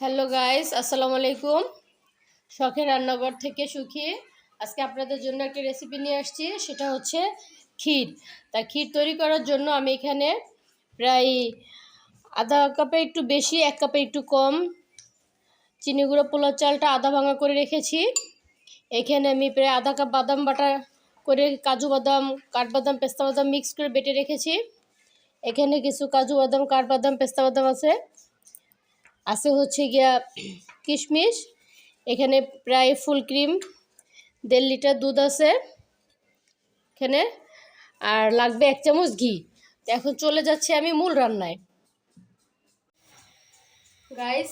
Hello guys, আসসালামু আলাইকুম। শখের রান্নাঘর থেকে সুখী। আজকে আপনাদের জন্য একটা রেসিপি নিয়ে আসছি, সেটা হচ্ছে ক্ষীর। তা ক্ষীর তৈরি করার জন্য আমি এখানে প্রায় আধা কাপে একটু বেশি, এক কাপে একটু কম চিনি গুঁড়ো পোলার চালটা আধা ভাঙা করে রেখেছি। এখানে আমি প্রায় আধা কাপ বাদাম বাটা করে কাজু বাদাম, কাঠবাদাম, পেস্তা বাদাম মিক্স করে বেটে রেখেছি। এখানে কিছু কাজু বাদাম, কাঠবাদাম, পেস্তা বাদাম আছে। আছে হচ্ছে গিয়া কিশমিশ, এখানে প্রায় ফুল ক্রিম, দেড় লিটার দুধ আছে এখানে, আর লাগবে এক চামচ ঘি। এখন চলে যাচ্ছে আমি মূল রান্নায়। গাইস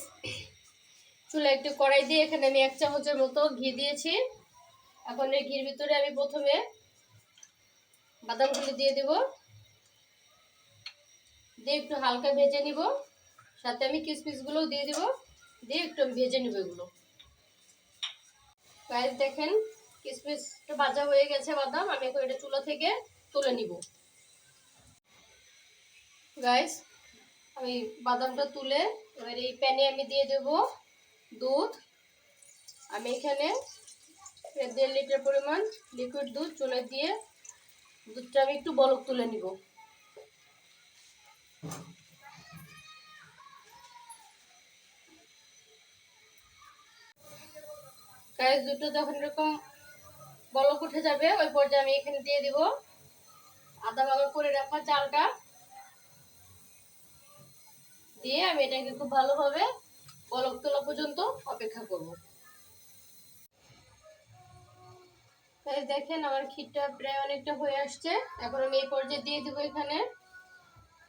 চুলা একটু কড়াই দিয়ে এখানে আমি এক চামচের মতো ঘি দিয়েছি। এখন এই ঘির ভিতরে আমি প্রথমে বাদামগুলি দিয়ে দেব। দিয়ে একটু হালকা ভেজে নিব। সাথে আমি কিশমিশগুলোও দিয়ে দিব, দিয়ে একটু ভেজে নেব এগুলো। গাইস দেখেন কিশমিশটা ভাজা হয়ে গেছে বাদাম, আমি এখন এটা চুলা থেকে তুলে নিব। গাইস আমি বাদামটা তুলে এবার এই প্যানে আমি দিয়ে দেব দুধ। আমি এখানে দেড় লিটার পরিমাণ লিকুইড দুধ চুলে দিয়ে দুধটা আমি একটু বলক তুলে নিব। গায়ে দুটো যখন এরকম বলক উঠে যাবে, ওই পর্যায়ে আমি এখানে দিয়ে দিব। আদা ভাঙা করে রাখা চালটা। দিয়ে আমি এটাকে খুব ভালোভাবে বলক তোলা পর্যন্ত অপেক্ষা করব। দেখেন আমার ক্ষীরটা প্রায় অনেকটা হয়ে আসছে। এখন আমি এই পর্যায়ে দিয়ে দিব এখানে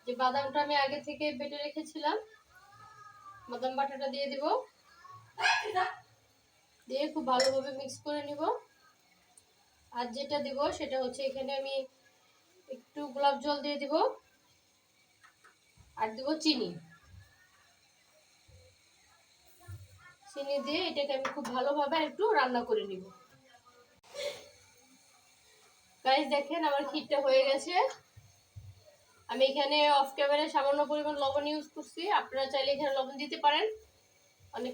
যে বাদামটা আমি আগে থেকে বেটে রেখেছিলাম। বাদাম বাটাটা দিয়ে দিব। দিয়ে খুব ভালোভাবে মিক্স করে নিব। আর যেটা দিব সেটা হচ্ছে এখানে আমি একটু গোলাপ জল দিয়ে দিব আর দিব চিনি। চিনি দিয়ে এটাকে আমি খুব ভালোভাবে একটু রান্না করে নিব। গাইস দেখেন আমার ক্ষীরটা হয়ে গেছে। আমি এখানে অফ ক্যামেরায় সামান্য পরিমাণ লবণ ইউজ করছি। আপনারা চাইলে এখানে লবণ দিতে পারেন।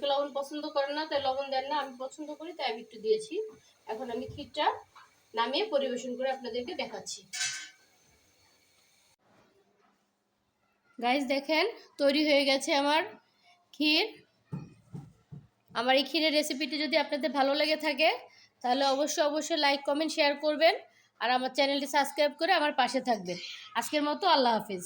অনেকে লবণ পছন্দ করেন না, তাই লবণ দেন না, আমি পছন্দ করি, তাই আমি একটু দিয়েছি। এখন আমি ক্ষীরটা নামিয়ে পরিবেশন করে আপনাদেরকে দেখাচ্ছি। গাইস দেখেন, তৈরি হয়ে গেছে আমার ক্ষীর। আমার এই ক্ষীরের রেসিপিটি যদি আপনাদের ভালো লেগে থাকে, তাহলে অবশ্যই অবশ্যই লাইক কমেন্ট শেয়ার করবেন। আর আমার চ্যানেলটি সাবস্ক্রাইব করে আমার পাশে থাকবেন। আজকের মতো আল্লাহ হাফিজ।